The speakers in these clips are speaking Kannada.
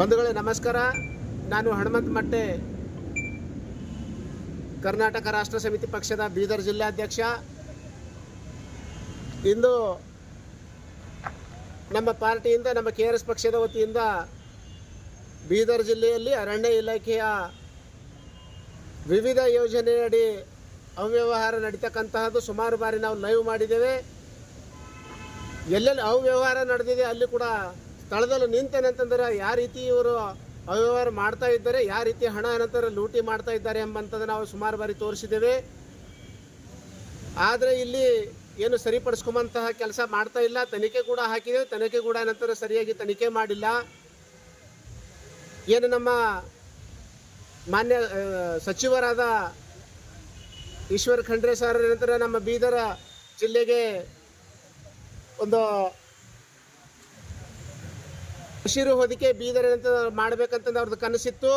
ಬಂಧುಗಳೇ, ನಮಸ್ಕಾರ. ನಾನು ಹನುಮಂತ ಮಟ್ಟೆ, ಕರ್ನಾಟಕ ರಾಷ್ಟ್ರ ಸಮಿತಿ ಪಕ್ಷದ ಬೀದರ್ ಜಿಲ್ಲಾಧ್ಯಕ್ಷ. ಇಂದು ನಮ್ಮ ಪಾರ್ಟಿಯಿಂದ, ನಮ್ಮ ಕೆ ಆರ್ ಎಸ್ ಪಕ್ಷದ ವತಿಯಿಂದ ಬೀದರ್ ಜಿಲ್ಲೆಯಲ್ಲಿ ಅರಣ್ಯ ಇಲಾಖೆಯ ವಿವಿಧ ಯೋಜನೆಯಡಿ ಅವ್ಯವಹಾರ ನಡೀತಕ್ಕಂತಹದ್ದು ಸುಮಾರು ಬಾರಿ ನಾವು ಲೈವ್ ಮಾಡಿದ್ದೇವೆ. ಎಲ್ಲೆಲ್ಲಿ ಅವ್ಯವಹಾರ ನಡೆದಿದೆ, ಅಲ್ಲಿ ಕೂಡ ಸ್ಥಳದಲ್ಲಿ ನಿಂತೇನಂತಂದ್ರೆ ಯಾವ ರೀತಿ ಇವರು ಅವ್ಯವಹಾರ ಮಾಡ್ತಾ ಇದ್ದಾರೆ, ಯಾವ ರೀತಿ ಹಣ ಏನಂತಾರೆ ಲೂಟಿ ಮಾಡ್ತಾ ಇದ್ದಾರೆ ಎಂಬಂಥದ್ದು ನಾವು ಸುಮಾರು ಬಾರಿ ತೋರಿಸಿದ್ದೇವೆ. ಆದರೆ ಇಲ್ಲಿ ಏನು ಸರಿಪಡಿಸ್ಕೊಂಬಂತಹ ಕೆಲಸ ಮಾಡ್ತಾ ಇಲ್ಲ. ತನಿಖೆ ಕೂಡ ಹಾಕಿದೆ. ತನಿಖೆ ಕೂಡ ಏನಂತಾರೆ ಸರಿಯಾಗಿ ತನಿಖೆ ಮಾಡಿಲ್ಲ. ಏನು ನಮ್ಮ ಮಾನ್ಯ ಸಚಿವರಾದ ಈಶ್ವರ್ ಖಂಡ್ರೆ ಸರ್ ಏನಂತಾರೆ, ನಮ್ಮ ಬೀದರ ಜಿಲ್ಲೆಗೆ ಒಂದು ಹಸಿರು ಹೊದಿಕೆ ಬೀದರ್ ಏನಂತಂದ್ರೆ ಮಾಡಬೇಕಂತಂದ್ರೆ ಅವ್ರದ್ದು ಕನಸಿತ್ತು.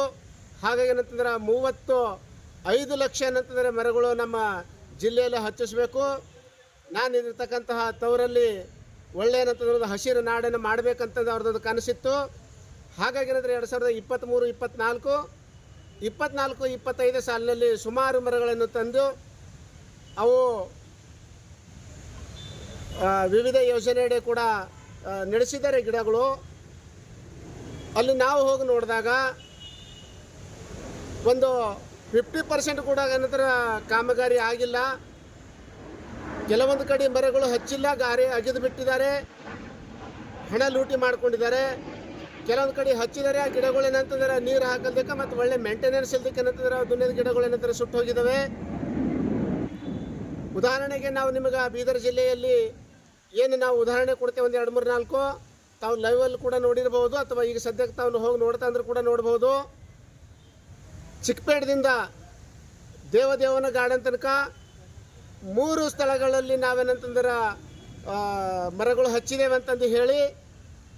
ಹಾಗಾಗಿ ಏನಂತಂದ್ರೆ ಮೂವತ್ತು ಐದು ಲಕ್ಷ ಏನಂತಂದ್ರೆ ಮರಗಳು ನಮ್ಮ ಜಿಲ್ಲೆಯಲ್ಲಿ ಹಚ್ಚಿಸ್ಬೇಕು. ನಾನು ಇರ್ತಕ್ಕಂತಹ ತವರಲ್ಲಿ ಒಳ್ಳೆ ಏನಂತಂದ್ರೆ ಹಸಿರು ನಾಡನ್ನು ಮಾಡಬೇಕಂತಂದು ಅವ್ರದ್ದು ಕನಸಿತ್ತು. ಹಾಗಾಗಿ ಏನಂದ್ರೆ ಎರಡು ಸಾವಿರದ ಇಪ್ಪತ್ತ್ಮೂರು, ಇಪ್ಪತ್ತ್ನಾಲ್ಕು ಇಪ್ಪತ್ನಾಲ್ಕು ಇಪ್ಪತ್ತೈದು ಸಾಲಿನಲ್ಲಿ ಸುಮಾರು ಮರಗಳನ್ನು ತಂದು ಅವು ವಿವಿಧ ಯೋಜನೆಯಡಿ ಕೂಡ ನಡೆಸಿದ್ದಾರೆ ಗಿಡಗಳು. ಅಲ್ಲಿ ನಾವು ಹೋಗಿ ನೋಡಿದಾಗ ಒಂದು ಫಿಫ್ಟಿ ಪರ್ಸೆಂಟ್ ಕೂಡ ಏನಂತರ, ಕಾಮಗಾರಿ ಆಗಿಲ್ಲ. ಕೆಲವೊಂದು ಕಡೆ ಮರಗಳು ಹಚ್ಚಿಲ್ಲ, ಗಾರೆ ಅಗೆದು ಬಿಟ್ಟಿದ್ದಾರೆ. ಹಣ ಲೂಟಿ ಮಾಡ್ಕೊಂಡಿದ್ದಾರೆ. ಕೆಲವೊಂದು ಕಡೆ ಹಚ್ಚಿದ್ದಾರೆ ಆ ಗಿಡಗಳು ಏನಂತಂದ್ರೆ ನೀರು ಹಾಕಲ್ದಕ್ಕೆ ಮತ್ತು ಒಳ್ಳೆ ಮೇಂಟೆನೆನ್ಸ್ ಇಲ್ದಕ್ಕೆ ಏನಂತಂದ್ರೆ ದುನಿಯದ ಗಿಡಗಳು ಏನಂತಾರೆ, ಸುಟ್ಟು ಹೋಗಿದ್ದಾವೆ. ಉದಾಹರಣೆಗೆ ನಾವು ನಿಮಗೆ ಬೀದರ್ ಜಿಲ್ಲೆಯಲ್ಲಿ ಏನು ನಾವು ಉದಾಹರಣೆ ಕೊಡ್ತೇವೆ, ಒಂದು ಎರಡು, ಮೂರು, ನಾಲ್ಕು. ತಾವು ಲೈವಲ್ಲಿ ಕೂಡ ನೋಡಿರಬಹುದು, ಅಥವಾ ಈಗ ಸದ್ಯಕ್ಕೆ ತಾವು ಹೋಗಿ ನೋಡ್ತಾ ಅಂದ್ರೆ ಕೂಡ ನೋಡ್ಬೋದು ಚಿಕ್ಕಪೇಟದಿಂದ ದೇವದೇವನ ಗಾರ್ಡನ್ ತನಕ ಮೂರು ಸ್ಥಳಗಳಲ್ಲಿ ನಾವೇನಂತಂದ್ರೆ ಮರಗಳು ಹಚ್ಚಿದ್ದೇವೆ ಅಂತಂದು ಹೇಳಿ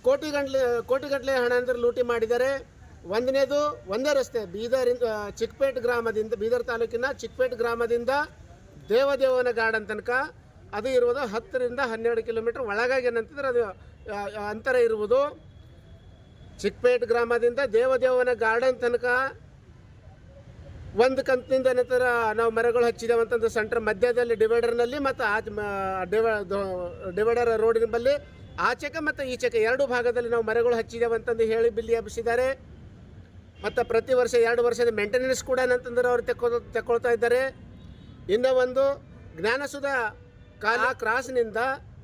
ಕೋಟಿಗಂಟ್ಲೆ ಕೋಟಿಗಟ್ಟಲೆ ಹಣ ಅಂದ್ರೆ ಲೂಟಿ ಮಾಡಿದ್ದಾರೆ. ಒಂದನೇದು, ಒಂದೇ ರಸ್ತೆ, ಬೀದರಿಂದ ಚಿಕ್ಕಪೇಟ್ ಗ್ರಾಮದಿಂದ, ಬೀದರ್ ತಾಲೂಕಿನ ಚಿಕ್ಕಪೇಟ್ ಗ್ರಾಮದಿಂದ ದೇವದೇವನ ಗಾರ್ಡನ್ ತನಕ. ಅದು ಇರುವುದು ಹತ್ತರಿಂದ ಹನ್ನೆರಡು ಕಿಲೋಮೀಟರ್ ಒಳಗಾಗಿ ಏನಂತಂದ್ರೆ ಅದು ಅಂತರ ಇರುವುದು ಚಿಕ್ಕಪೇಟ್ ಗ್ರಾಮದಿಂದ ದೇವದೇವನ ಗಾರ್ಡನ್ ತನಕ ಒಂದು ಕಂತಿನಿಂದ ನಂತರ ನಾವು ಮರಗಳು ಹಚ್ಚಿದ್ದೇವೆ ಅಂತಂದು ಸೆಂಟರ್ ಮಧ್ಯದಲ್ಲಿ ಡಿವೈಡರ್ನಲ್ಲಿ ಮತ್ತು ಆಚೆ ಡಿವೈಡರ್ ರೋಡಿನ ಬಲ್ಲಿ ಆಚೆಕ ಮತ್ತು ಈಚೆಕ ಎರಡು ಭಾಗದಲ್ಲಿ ನಾವು ಮರಗಳು ಹಚ್ಚಿದ್ದೇವೆ ಅಂತಂದು ಹೇಳಿ ಬಿಲ್ಲಿ ಹಬ್ಬಿಸಿದ್ದಾರೆ. ಮತ್ತು ಪ್ರತಿ ವರ್ಷ ಎರಡು ವರ್ಷದ ಮೇಂಟೆನೆನ್ಸ್ ಕೂಡ ಏನಂತಂದ್ರೆ ಅವರು ತೆಕ್ಕೊ ತೆಕ್ಕೊಳ್ತಾ ಇದ್ದಾರೆ. ಇನ್ನೂ ಒಂದು ಜ್ಞಾನಸುಧ ಕಾಲ ಕ್ರಾಸ್ನಿಂದ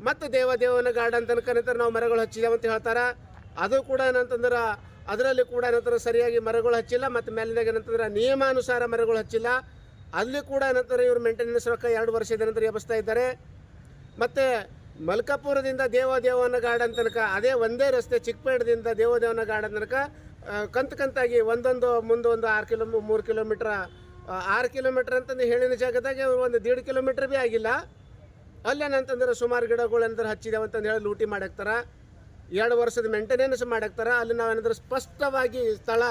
ಮತ್ತು ದೇವದೇವನ ಗಾರ್ಡನ್ ತನಕ ನಂತರ ನಾವು ಮರಗಳು ಹಚ್ಚಿದ್ದೇವೆ ಅಂತ ಹೇಳ್ತಾರೆ. ಅದು ಕೂಡ ಏನಂತಂದ್ರೆ, ಅದರಲ್ಲಿ ಕೂಡ ಏನಂತಾರೆ ಸರಿಯಾಗಿ ಮರಗಳು ಹಚ್ಚಿಲ್ಲ ಮತ್ತು ಮೇಲಿನಾಗ ಏನಂತಂದ್ರೆ ನಿಯಮಾನುಸಾರ ಮರಗಳು ಹಚ್ಚಿಲ್ಲ. ಅಲ್ಲಿ ಕೂಡ ಏನಂತಾರೆ ಇವರು ಮೇಂಟೆನೆನ್ಸ್ ರೊಕ್ಕ ಎರಡು ವರ್ಷದ ನಂತರ ಎಬ್ಬಿಸ್ತಾ ಇದ್ದಾರೆ. ಮತ್ತು ಮಲ್ಕಾಪುರದಿಂದ ದೇವದೇವನ ಗಾರ್ಡನ್ ತನಕ ಅದೇ ಒಂದೇ ರಸ್ತೆ ಚಿಕ್ಕಪೇಟದಿಂದ ದೇವದೇವನ ಗಾರ್ಡನ್ ತನಕ ಕಂತು ಕಂತಾಗಿ ಒಂದೊಂದು ಮುಂದೊಂದು ಆರು ಕಿಲೋ, ಮೂರು ಕಿಲೋಮೀಟ್ರ್ ಆರು ಕಿಲೋಮೀಟ್ರ್ ಅಂತಂದು ಹೇಳಿನ ಜಾಗದಾಗೆ ಒಂದು ದೀಡ್ ಕಿಲೋಮೀಟ್ರ್ ಭೀ ಆಗಿಲ್ಲ. ಅಲ್ಲೇನಂತಂದ್ರೆ ಸುಮಾರು ಗಿಡಗಳು ಏನಂದ್ರೆ ಹಚ್ಚಿದಾವೆ ಅಂತಂದು ಹೇಳಿ ಲೂಟಿ ಮಾಡಾಕ್ತಾರ ಎರಡು ವರ್ಷದ ಮೇಂಟೆನೆನ್ಸ್ ಮಾಡಾಕ್ತಾರ ಅಲ್ಲಿ ನಾವೇನಂದ್ರೆ ಸ್ಪಷ್ಟವಾಗಿ ಸ್ಥಳ,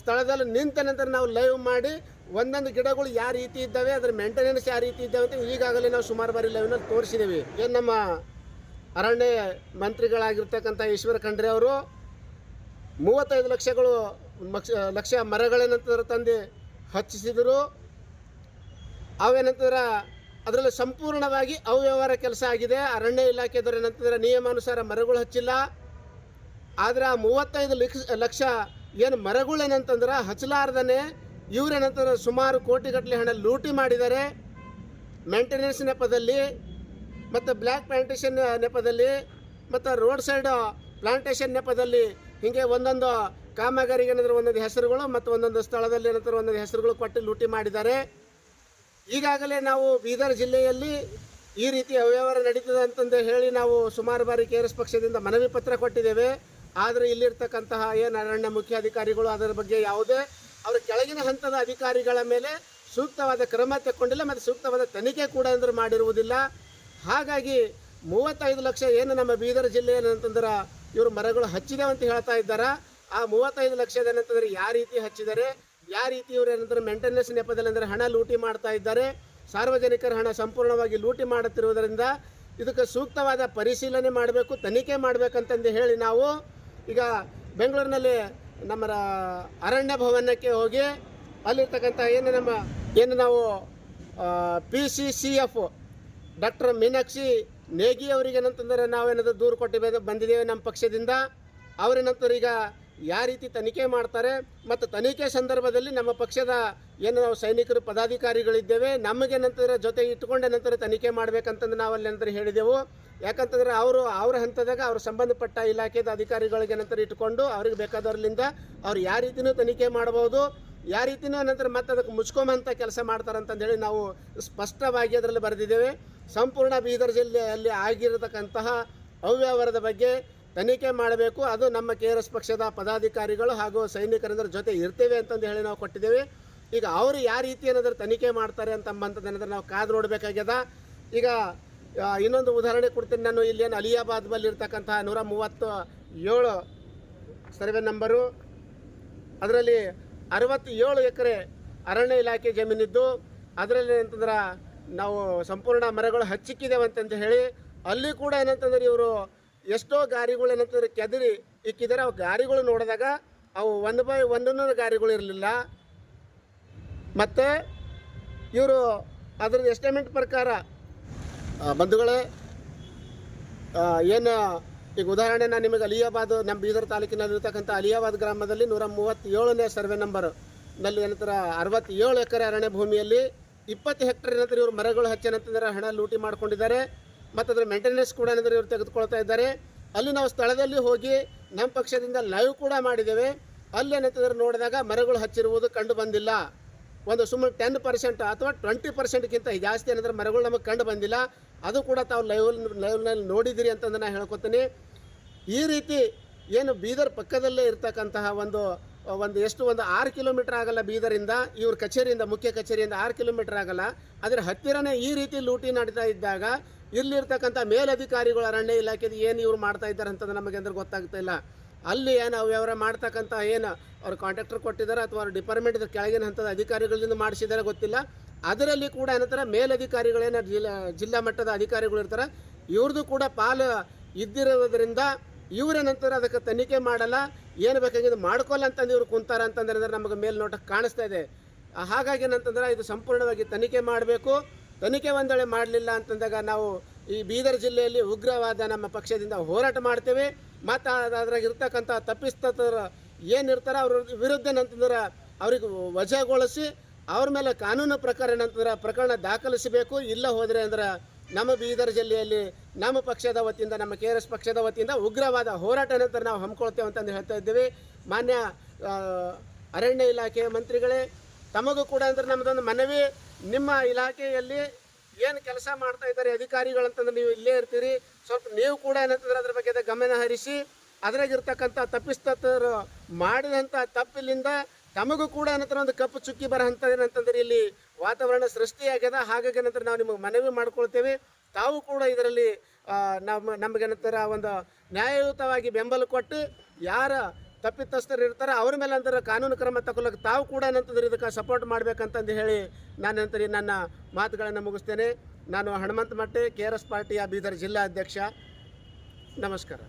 ಸ್ಥಳದಲ್ಲಿ ನಿಂತ ನಂತರ ನಾವು ಲೈವ್ ಮಾಡಿ ಒಂದೊಂದು ಗಿಡಗಳು ಯಾವ ರೀತಿ ಇದ್ದಾವೆ, ಅದ್ರ ಮೇಂಟೆನೆನ್ಸ್ ಯಾವ ರೀತಿ ಇದ್ದಾವೆ ಅಂತ ಈಗಾಗಲೇ ನಾವು ಸುಮಾರು ಬಾರಿ ಲೈವ್ನಲ್ಲಿ ತೋರಿಸಿದ್ದೀವಿ ಏನು ನಮ್ಮ ಅರಣ್ಯ ಮಂತ್ರಿಗಳಾಗಿರ್ತಕ್ಕಂಥ ಈಶ್ವರ ಖಂಡ್ರೆ ಅವರು ಮೂವತ್ತೈದು ಲಕ್ಷಗಳು ಲಕ್ಷ ಮರಗಳೇನಂತಂದ್ರೆ ತಂದು ಹಚ್ಚಿಸಿದರು. ಅವೇನಂತಂದ್ರೆ ಅದರಲ್ಲಿ ಸಂಪೂರ್ಣವಾಗಿ ಅವ್ಯವಹಾರ ಕೆಲಸ ಆಗಿದೆ. ಅರಣ್ಯ ಇಲಾಖೆದವ್ರು ಏನಂತಂದ್ರೆ ನಿಯಮಾನುಸಾರ ಮರಗಳು ಹಚ್ಚಿಲ್ಲ. ಆದರೆ ಆ ಮೂವತ್ತೈದು ಲಕ್ಷ ಲಕ್ಷ ಏನು ಮರಗಳು ಏನಂತಂದ್ರೆ ಹಚ್ಚಲಾರ್ದನೆ ಇವ್ರೇನಂತಂದ್ರೆ ಸುಮಾರು ಕೋಟಿಗಟ್ಟಲೆ ಹಣ ಲೂಟಿ ಮಾಡಿದ್ದಾರೆ. ಮೇಂಟೆನೆನ್ಸ್ ನೆಪದಲ್ಲಿ ಮತ್ತು ಬ್ಲ್ಯಾಕ್ ಪ್ಲಾಂಟೇಷನ್ ನೆಪದಲ್ಲಿ ಮತ್ತು ರೋಡ್ ಸೈಡ್ ಪ್ಲಾಂಟೇಷನ್ ನೆಪದಲ್ಲಿ ಹೀಗೆ ಒಂದೊಂದು ಕಾಮಗಾರಿಗೆ ಏನಾದ್ರು ಒಂದೊಂದು ಹೆಸರುಗಳು ಮತ್ತು ಒಂದೊಂದು ಸ್ಥಳದಲ್ಲಿ ಏನಂತಾರೆ ಒಂದೊಂದು ಹೆಸರುಗಳು ಕೊಟ್ಟು ಲೂಟಿ ಮಾಡಿದ್ದಾರೆ. ಈಗಾಗಲೇ ನಾವು ಬೀದರ್ ಜಿಲ್ಲೆಯಲ್ಲಿ ಈ ರೀತಿ ಅವ್ಯವಹಾರ ನಡೀತದೆ ಅಂತಂದು ಹೇಳಿ ನಾವು ಸುಮಾರು ಬಾರಿ ಕೆ ಪಕ್ಷದಿಂದ ಮನವಿ ಪತ್ರ ಕೊಟ್ಟಿದ್ದೇವೆ. ಆದರೆ ಇಲ್ಲಿರ್ತಕ್ಕಂತಹ ಏನು ಅರಣ್ಯ ಮುಖ್ಯಾಧಿಕಾರಿಗಳು ಅದರ ಬಗ್ಗೆ ಯಾವುದೇ ಅವರ ಕೆಳಗಿನ ಹಂತದ ಅಧಿಕಾರಿಗಳ ಮೇಲೆ ಸೂಕ್ತವಾದ ಕ್ರಮ ತಗೊಂಡಿಲ್ಲ ಮತ್ತು ಸೂಕ್ತವಾದ ತನಿಖೆ ಕೂಡ ಅಂದ್ರೆ ಮಾಡಿರುವುದಿಲ್ಲ. ಹಾಗಾಗಿ ಮೂವತ್ತೈದು ಲಕ್ಷ ಏನು ನಮ್ಮ ಬೀದರ್ ಜಿಲ್ಲೆ ಏನಂತಂದ್ರೆ ಇವರು ಮರಗಳು ಹಚ್ಚಿದೆ ಅಂತ ಹೇಳ್ತಾ ಇದ್ದಾರೆ. ಆ ಮೂವತ್ತೈದು ಲಕ್ಷದ ಏನಂತಂದ್ರೆ ಯಾವ ರೀತಿ ಹಚ್ಚಿದ್ದಾರೆ ಯಾವ ರೀತಿ ಇವರು ಏನಂದ್ರೆ ಮೇಂಟೆನೆನ್ಸ್ ನೆಪದಲ್ಲಿ ಅಂದರೆ ಹಣ ಲೂಟಿ ಮಾಡ್ತಾ ಇದ್ದಾರೆ, ಸಾರ್ವಜನಿಕರ ಹಣ ಸಂಪೂರ್ಣವಾಗಿ ಲೂಟಿ ಮಾಡುತ್ತಿರುವುದರಿಂದ ಇದಕ್ಕೆ ಸೂಕ್ತವಾದ ಪರಿಶೀಲನೆ ಮಾಡಬೇಕು, ತನಿಖೆ ಮಾಡಬೇಕಂತಂದು ಹೇಳಿ ನಾವು ಈಗ ಬೆಂಗಳೂರಿನಲ್ಲಿ ನಮ್ಮ ಅರಣ್ಯ ಭವನಕ್ಕೆ ಹೋಗಿ ಅಲ್ಲಿರ್ತಕ್ಕಂಥ ಏನು ನಮ್ಮ, ಏನು ನಾವು P C C F doctor Meenakshi Negi ಅವರಿಗೆ ಏನಂತಂದರೆ ನಾವೇನಾದರೂ ದೂರು ಕೊಟ್ಟಿ ಬಂದ- ಬಂದಿದ್ದೇವೆ ನಮ್ಮ ಪಕ್ಷದಿಂದ. ಅವರೇನಂತಾರೆ ಈಗ ಯಾವ ರೀತಿ ತನಿಖೆ ಮಾಡ್ತಾರೆ ಮತ್ತು ತನಿಖೆ ಸಂದರ್ಭದಲ್ಲಿ ನಮ್ಮ ಪಕ್ಷದ ಏನು ನಾವು ಸೈನಿಕರು, ಪದಾಧಿಕಾರಿಗಳಿದ್ದೇವೆ, ನಮಗೆ ನಂತರ ಜೊತೆ ಇಟ್ಟುಕೊಂಡೆ ನಂತರ ತನಿಖೆ ಮಾಡಬೇಕಂತಂದು ನಾವು ಅಲ್ಲಿ ನಂತರ ಹೇಳಿದೆವು. ಯಾಕಂತಂದ್ರೆ ಅವರು ಅವ್ರ ಹಂತದಾಗ ಅವ್ರ ಸಂಬಂಧಪಟ್ಟ ಇಲಾಖೆದ ಅಧಿಕಾರಿಗಳಿಗೆ ನಂತರ ಇಟ್ಕೊಂಡು ಅವ್ರಿಗೆ ಬೇಕಾದವ್ರಲಿಂದ ಅವ್ರು ಯಾವ ರೀತಿನೂ ತನಿಖೆ ಮಾಡ್ಬೋದು. ಯಾವ ರೀತಿನೂ ನಂತರ ಮತ್ತೆ ಅದಕ್ಕೆ ಮುಚ್ಕೊಂಬಂತ ಕೆಲಸ ಮಾಡ್ತಾರಂತಂದು ಹೇಳಿ ನಾವು ಸ್ಪಷ್ಟವಾಗಿ ಅದರಲ್ಲಿ ಬರೆದಿದ್ದೇವೆ. ಸಂಪೂರ್ಣ ಬೀದರ್ ಜಿಲ್ಲೆಯಲ್ಲಿ ಆಗಿರತಕ್ಕಂತಹ ಅವ್ಯವಹಾರದ ಬಗ್ಗೆ ತನಿಖೆ ಮಾಡಬೇಕು. ಅದು ನಮ್ಮ ಕೆ ಆರ್ ಎಸ್ ಪಕ್ಷದ ಪದಾಧಿಕಾರಿಗಳು ಹಾಗೂ ಸೈನಿಕರಂದ್ರ ಜೊತೆ ಇರ್ತೇವೆ ಅಂತಂದು ಹೇಳಿ ನಾವು ಕೊಟ್ಟಿದ್ದೇವೆ. ಈಗ ಅವರು ಯಾವ ರೀತಿ ಏನಾದರೂ ತನಿಖೆ ಮಾಡ್ತಾರೆ ಅಂತಂಬಂಥದ್ದು ಏನಾದ್ರೆ ನಾವು ಕಾದು ನೋಡಬೇಕಾಗ್ಯದ? ಈಗ ಇನ್ನೊಂದು ಉದಾಹರಣೆ ಕೊಡ್ತೀನಿ ನಾನು. ಇಲ್ಲೇನು ಅಲಿಯಾಬಾದ್ ಬಲ್ಲಿ ನೂರ ಮೂವತ್ತು ಏಳು ಸರ್ವೆ ನಂಬರು. ಅದರಲ್ಲಿ ಅರವತ್ತೇಳು ಎಕರೆ ಅರಣ್ಯ ಇಲಾಖೆ ಜಮೀನಿದ್ದು. ಅದರಲ್ಲಿ ಏನಂತಂದ್ರೆ ನಾವು ಸಂಪೂರ್ಣ ಮರಗಳು ಹಚ್ಚಿಕ್ಕಿದ್ದೇವೆ ಅಂತಂದು ಹೇಳಿ, ಅಲ್ಲಿ ಕೂಡ ಏನಂತಂದ್ರೆ ಇವರು ಎಷ್ಟೋ ಗಾರಿಗಳು ಏನಂತಂದ್ರೆ ಕೆದರಿ ಇಕ್ಕಿದರೆ ಅವು ಗಾರಿಗಳು ನೋಡಿದಾಗ ಅವು ಒಂದು ಬೈ ಒಂದೂರು ಗಾರಿಗಳು ಇರಲಿಲ್ಲ. ಮತ್ತು ಇವರು ಅದ್ರದ್ದು ಎಸ್ಟಿಮೇಟ್ ಪ್ರಕಾರ ಬಂಧುಗಳೇ ಏನು, ಈಗ ಉದಾಹರಣೆ ನಾನು ನಿಮಗೆ ಅಲಿಯಾಬಾದ್ ನಮ್ಮ ಬೀದರ್ ತಾಲೂಕಿನಲ್ಲಿರ್ತಕ್ಕಂಥ ಅಲಿಯಾಬಾದ್ ಗ್ರಾಮದಲ್ಲಿ ನೂರ ಮೂವತ್ತೇಳನೇ ಸರ್ವೆ ನಂಬರ್ನಲ್ಲಿ ಏನಂತರ ಅರವತ್ತೇಳು ಎಕರೆ ಅರಣ್ಯ ಭೂಮಿಯಲ್ಲಿ ಇಪ್ಪತ್ತು ಹೆಕ್ಟೇರ್ ಏನಂತಾರೆ ಇವರು ಮರಗಳು ಹಚ್ಚೇನಂತಂದ್ರೆ ಹಣ ಲೂಟಿ ಮಾಡ್ಕೊಂಡಿದ್ದಾರೆ. ಮತ್ತು ಅದರ ಮೇಂಟೆನೆನ್ಸ್ ಕೂಡ ಏನಂದ್ರೆ ಇವರು ತೆಗೆದುಕೊಳ್ತಾ ಇದ್ದಾರೆ. ಅಲ್ಲಿ ನಾವು ಸ್ಥಳದಲ್ಲಿ ಹೋಗಿ ನಮ್ಮ ಪಕ್ಷದಿಂದ ಲೈವ್ ಕೂಡ ಮಾಡಿದ್ದೇವೆ. ಅಲ್ಲಿ ಏನಂತಂದ್ರೆ ನೋಡಿದಾಗ ಮರಗಳು ಹಚ್ಚಿರುವುದು ಕಂಡು ಬಂದಿಲ್ಲ. ಒಂದು ಸುಮ್ಮನೆ ಟೆನ್ ಪರ್ಸೆಂಟ್ ಅಥವಾ ಟ್ವೆಂಟಿ ಪರ್ಸೆಂಟ್ಗಿಂತ ಜಾಸ್ತಿ ಏನಂದ್ರೆ ಮರಗಳು ನಮಗೆ ಕಂಡು ಬಂದಿಲ್ಲ. ಅದು ಕೂಡ ತಾವು ಲೈವ್ ಲೈವ್ನಲ್ಲಿ ನೋಡಿದಿರಿ ಅಂತಂದು ನಾನು ಹೇಳ್ಕೊತೀನಿ. ಈ ರೀತಿ ಏನು ಬೀದರ್ ಪಕ್ಕದಲ್ಲೇ ಇರ್ತಕ್ಕಂತಹ ಒಂದು ಒಂದು ಎಷ್ಟು ಒಂದು ಆರು ಕಿಲೋಮೀಟರ್ ಆಗಲ್ಲ ಬೀದರಿಂದ ಇವ್ರ ಕಚೇರಿಯಿಂದ, ಮುಖ್ಯ ಕಚೇರಿಯಿಂದ ಆರು ಕಿಲೋಮೀಟರ್ ಆಗಲ್ಲ. ಅದರ ಹತ್ತಿರನೇ ಈ ರೀತಿ ಲೂಟಿ ನಡೀತಾ ಇದ್ದಾಗ ಇಲ್ಲಿರ್ತಕ್ಕಂಥ ಮೇಲಧಿಕಾರಿಗಳು ಅರಣ್ಯ ಇಲಾಖೆದು ಏನು ಇವ್ರು ಮಾಡ್ತಾ ಇದ್ದಾರೆ ಅಂತ ನಮಗೆ ಅಂದ್ರೆ ಗೊತ್ತಾಗ್ತಾ ಇಲ್ಲ. ಅಲ್ಲಿ ಏನು ಅವ್ಯವಹಾರ ಮಾಡ್ತಕ್ಕಂಥ ಏನು ಅವ್ರು ಕಾಂಟ್ರಾಕ್ಟರ್ ಕೊಟ್ಟಿದ್ದಾರೆ ಅಥವಾ ಅವ್ರ ಡಿಪಾರ್ಟ್ಮೆಂಟ್ ಕೆಳಗಿನ ಹಂತದ ಅಧಿಕಾರಿಗಳಿಂದ ಮಾಡಿಸಿದ್ದಾರೆ ಗೊತ್ತಿಲ್ಲ. ಅದರಲ್ಲಿ ಕೂಡ ಏನಂತಾರೆ, ಮೇಲಧಿಕಾರಿಗಳೇನ ಜಿಲ್ಲಾ ಜಿಲ್ಲಾ ಮಟ್ಟದ ಅಧಿಕಾರಿಗಳು ಇರ್ತಾರೆ. ಇವ್ರದ್ದು ಕೂಡ ಪಾಲು ಇದ್ದಿರೋದ್ರಿಂದ ಇವ್ರೇನಂತಾರೆ ಅದಕ್ಕೆ ತನಿಖೆ ಮಾಡಲ್ಲ. ಏನು ಬೇಕಾಗಿದ್ದು ಮಾಡ್ಕೊಲ್ಲ ಅಂತಂದು ಇವ್ರು ಕುಂತಾರ ಅಂತಂದ್ರೆ ನಮಗೆ ಮೇಲ್ನೋಟಕ್ಕೆ ಕಾಣಿಸ್ತಾ ಇದೆ. ಹಾಗಾಗಿ ಏನಂತಂದ್ರೆ ಇದು ಸಂಪೂರ್ಣವಾಗಿ ತನಿಖೆ ಮಾಡಬೇಕು. ತನಿಖೆ ಒಂದೊಳೆ ಮಾಡಲಿಲ್ಲ ಅಂತಂದಾಗ ನಾವು ಈ ಬೀದರ್ ಜಿಲ್ಲೆಯಲ್ಲಿ ಉಗ್ರವಾದ ನಮ್ಮ ಪಕ್ಷದಿಂದ ಹೋರಾಟ ಮಾಡ್ತೇವೆ. ಮತ್ತು ಅದ್ರಾಗ ಇರ್ತಕ್ಕಂಥ ತಪ್ಪಿಸ್ತರ ಏನಿರ್ತಾರೆ ಅವ್ರ ವಿರುದ್ಧ ಏನಂತಂದ್ರೆ ಅವ್ರಿಗೆ ವಜಾಗೊಳಿಸಿ ಅವ್ರ ಮೇಲೆ ಕಾನೂನು ಪ್ರಕಾರ ಏನಂತಂದ್ರೆ ಪ್ರಕರಣ ದಾಖಲಿಸಬೇಕು. ಇಲ್ಲ ಹೋದರೆ ಅಂದ್ರೆ ನಮ್ಮ ಬೀದರ್ ಜಿಲ್ಲೆಯಲ್ಲಿ ನಮ್ಮ ಪಕ್ಷದ ವತಿಯಿಂದ, ನಮ್ಮ ಕೆ ಪಕ್ಷದ ವತಿಯಿಂದ ಉಗ್ರವಾದ ಹೋರಾಟ ನಂತರ ನಾವು ಹಮ್ಮಿಕೊಳ್ತೇವೆ ಅಂತಂದು ಹೇಳ್ತಾ ಇದ್ದೀವಿ. ಮಾನ್ಯ ಅರಣ್ಯ ಇಲಾಖೆಯ ಮಂತ್ರಿಗಳೇ, ತಮಗೂ ಕೂಡ ಅಂದ್ರೆ ನಮ್ಮದೊಂದು ಮನವಿ. ನಿಮ್ಮ ಇಲಾಖೆಯಲ್ಲಿ ಏನು ಕೆಲಸ ಮಾಡ್ತಾ ಇದ್ದಾರೆ ಅಧಿಕಾರಿಗಳಂತಂದ್ರೆ ನೀವು ಇಲ್ಲೇ ಇರ್ತೀರಿ. ಸ್ವಲ್ಪ ನೀವು ಕೂಡ ಏನಂತಂದ್ರೆ ಅದ್ರ ಬಗ್ಗೆ ಗಮನ ಹರಿಸಿ, ಅದ್ರಾಗಿರ್ತಕ್ಕಂಥ ತಪ್ಪಿಸ್ತರು ಮಾಡಿದಂಥ ತಪ್ಪಿಲಿಂದ ತಮಗೂ ಕೂಡ ಏನಂತಾರೆ ಒಂದು ಕಪ್ಪು ಚುಕ್ಕಿ ಬರೋಂಥ ಏನಂತಂದ್ರೆ ಇಲ್ಲಿ ವಾತಾವರಣ ಸೃಷ್ಟಿಯಾಗ್ಯದ. ಹಾಗಾಗಿ ನಂತರ ನಾವು ನಿಮಗೆ ಮನವಿ ಮಾಡ್ಕೊಳ್ತೇವೆ. ತಾವು ಕೂಡ ಇದರಲ್ಲಿ ನಮ್ಮ ನಮ್ಮ ನಮಗೇನಂತಾರೆ ಒಂದು ನ್ಯಾಯಯುತವಾಗಿ ಬೆಂಬಲ ಕೊಟ್ಟು ಯಾರ ತಪ್ಪಿತಸ್ಥರು ಇರ್ತಾರೆ ಅವ್ರ ಮೇಲೆ ಅಂತ ಕಾನೂನು ಕ್ರಮ ತಗೊಳ್ಳೋಕೆ ತಾವು ಕೂಡ ಏನಂತಂದ್ರೆ ಇದಕ್ಕೆ ಸಪೋರ್ಟ್ ಮಾಡ್ಬೇಕಂತಂದು ಹೇಳಿ ನಾನು ನಂತರ ನನ್ನ ಮಾತುಗಳನ್ನು ಮುಗಿಸ್ತೇನೆ. ನಾನು Hanumantha Matte, K R S ಪಾರ್ಟಿಯ ಬೀದರ್ ಜಿಲ್ಲಾ ಅಧ್ಯಕ್ಷ. ನಮಸ್ಕಾರ.